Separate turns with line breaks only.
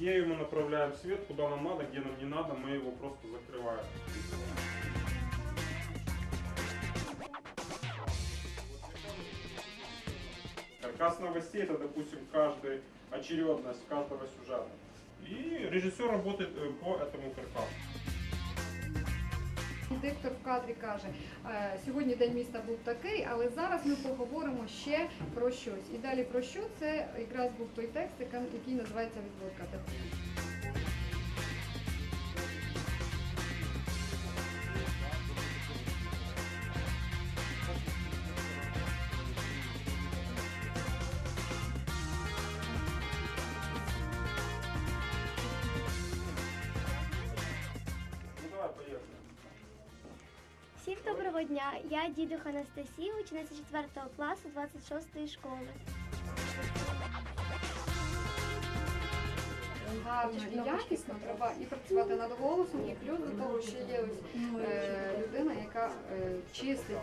Ею мы направляем свет куда нам надо, где нам не надо, мы его просто закрываем. Каркас новостей это, допустим, каждый очередность каждого сюжета. И режиссер работает э, по этому каркасу.
Диктор в кадрі каже, «Е, сьогодні день міста був такий, але зараз ми поговоримо ще про щось. І далі про що це якраз був той текст, який називається відводка
Всім доброго дня! Я дідух Анастасія, учениця 4 класу 26-ї школи.
Гарно і якісно треба і працювати над голосом, і плюс до того ще є ось е, людина, яка е, чистить.